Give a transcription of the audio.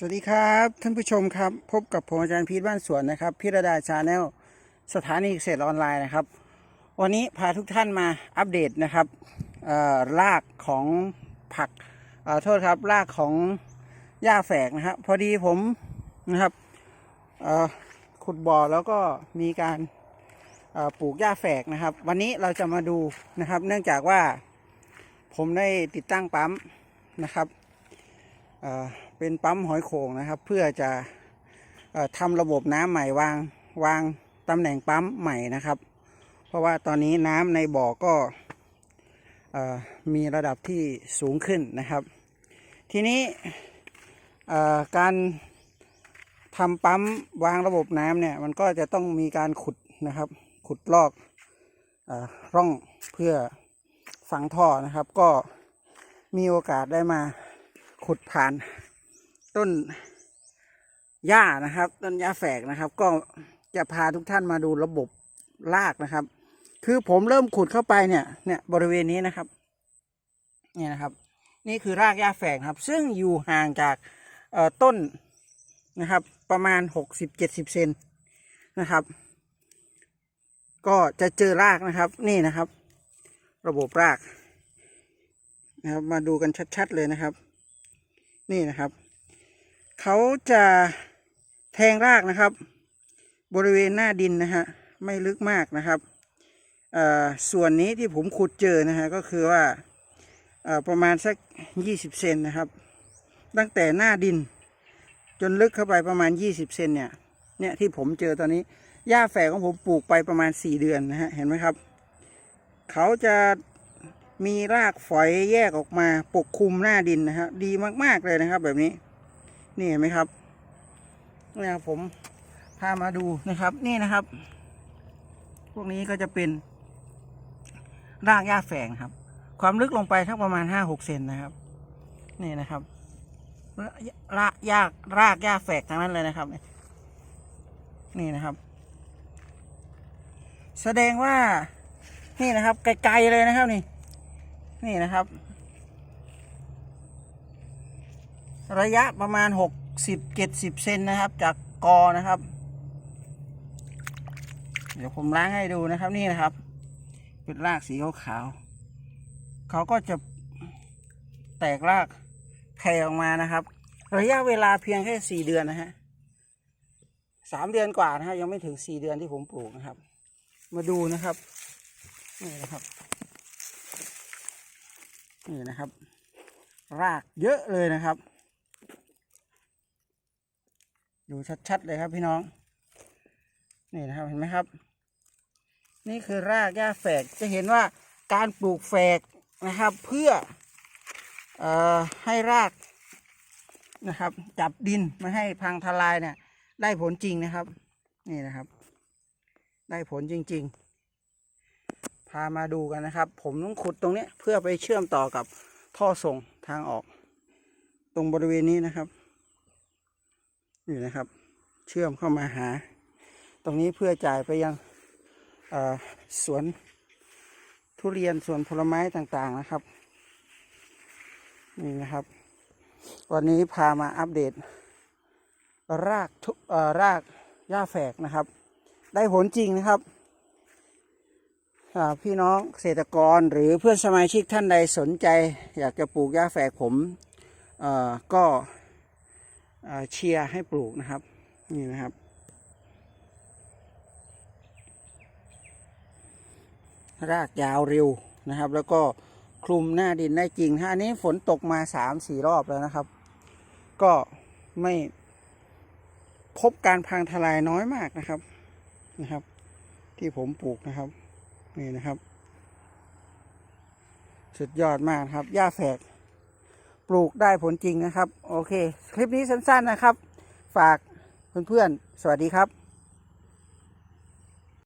สวัสดีครับท่านผู้ชมครับ พบกับผมอาจารย์พีทบ้านสวนนะครับพิระดาชาแนลสถานีเกษตรออนไลน์นะครับ วันนี้พาทุกท่านมาอัปเดตนะครับรากของผักโทษครับรากของหญ้าแฝกนะครับ พอดีผมนะครับขุดบ่อแล้วก็มีการปลูกหญ้าแฝกนะครับ วันนี้เราจะมาดูนะครับ เนื่องจากว่าผมได้ติดตั้งปั๊มนะครับ เป็นปั๊มหอยโข่งนะครับ เพื่อจะอ่อทำระบบน้ำใหม่วางวางตำแหน่งปั๊มใหม่นะครับ เพราะว่าตอนนี้น้ำในบ่อก็มีระดับที่สูงขึ้นนะครับ ทีนี้การทำปั๊มวางระบบน้ำเนี่ยมันก็จะต้องมีการขุดนะครับ ขุดลอกอร่องเพื่อฝังท่อนะครับ ก็มีโอกาสได้มาขุดผ่าน ต้นหญ้านะครับ ต้นหญ้าแฝกนะครับ ก็จะพาทุกท่านมาดูระบบรากนะครับ คือผมเริ่มขุดเข้าไปเนี่ย เนี่ยบริเวณนี้นะครับ เนี่ยนะครับ นี่คือรากหญ้าแฝกครับ ซึ่งอยู่ห่างจากเอ่อต้นนะครับ ประมาณหกสิบเจ็ดสิบเซนนะครับ ก็จะเจอรากนะครับ นี่นะครับ ระบบรากนะครับ มาดูกันชัด ๆ เลยนะครับ นี่นะครับ เขาจะแทงรากนะครับ บริเวณหน้าดินนะฮะไม่ลึกมากนะครับส่วนนี้ที่ผมขุดเจอนะฮะก็คือว่าประมาณสักยี่สิบเซนนะครับ ตั้งแต่หน้าดิน จนลึกเข้าไปประมาณยี่สิบเซนเนี่ยเนี่ยที่ผมเจอตอนนี้หญ้าแฝกของผมปลูกไปประมาณสี่เดือนนะฮะเห็นไหมครับ เขาจะมีรากฝอยแยกออกมาปกคลุมหน้าดินนะครับดีมาก ๆ เลยนะครับแบบนี้ นี่เห็นไหมครับเนี่ยครับผมพามาดูนะครับ นี่นะครับ พวกนี้ก็จะเป็นรากหญ้าแฝงครับ ความลึกลงไปทั้งประมาณห้าหกเซนนะครับ นี่นะครับรากหญ้ารากหญ้าแฝกทั้งนั้นเลยนะครับ นี่นะครับ แสดงว่า นี่นะครับ ไกลๆเลยนะครับนี่ นี่นะครับ ระยะประมาณหกสิบเจ็ดสิบเซนนะครับ จากกอนะครับ เดี๋ยวผมล้างให้ดูนะครับนี่นะครับ เป็นรากสีขาวๆเขาก็จะแตกรากแผ่ออกมานะครับ ระยะเวลาเพียงแค่สี่เดือนนะฮะสามเดือนกว่านะฮะยังไม่ถึงสี่เดือนที่ผมปลูกนะครับ มาดูนะครับนี่นะครับนี่นะครับ รากเยอะเลยนะครับ ดูชัดๆเลยครับพี่น้อง นี่นะครับเห็นไหมครับ นี่คือรากหญ้าแฝกจะเห็นว่าการปลูกแฝกนะครับ เพื่อออให้รากนะครับ จับดินไม่ให้พังทลายเนี่ย ได้ผลจริงนะครับ นี่นะครับ ได้ผลจริง ๆ พามาดูกันนะครับ ผมต้องขุดตรงนี้เพื่อไปเชื่อมต่อกับท่อส่งทางออก ตรงบริเวณนี้นะครับ นี่นะครับ เชื่อมเข้ามาหา ตรงนี้เพื่อจ่ายไปยังสวนทุเรียนสวนผลไม้ต่างๆนะครับ นี่นะครับ วันนี้พามาอัปเดต รากทุรากหญ้าแฝกนะครับ ได้ผลจริงนะครับพี่น้องเกษตรกรหรือเพื่อนสมาชิกท่านใดสนใจ อยากจะปลูกหญ้าแฝกผมก็ เชียร์ให้ปลูกนะครับ นี่นะครับ รากยาวเร็วนะครับ แล้วก็คลุมหน้าดินได้จริงฮะอันนี้ฝนตกมาสามสี่รอบแล้วนะครับ ก็ไม่พบการพังทลายน้อยมากนะครับนะครับ ที่ผมปลูกนะครับ นี่นะครับ สุดยอดมากครับหญ้าแฝก ปลูกได้ผลจริงนะครับ โอเค คลิปนี้สั้นๆนะครับ ฝากเพื่อนๆ สวัสดีครับ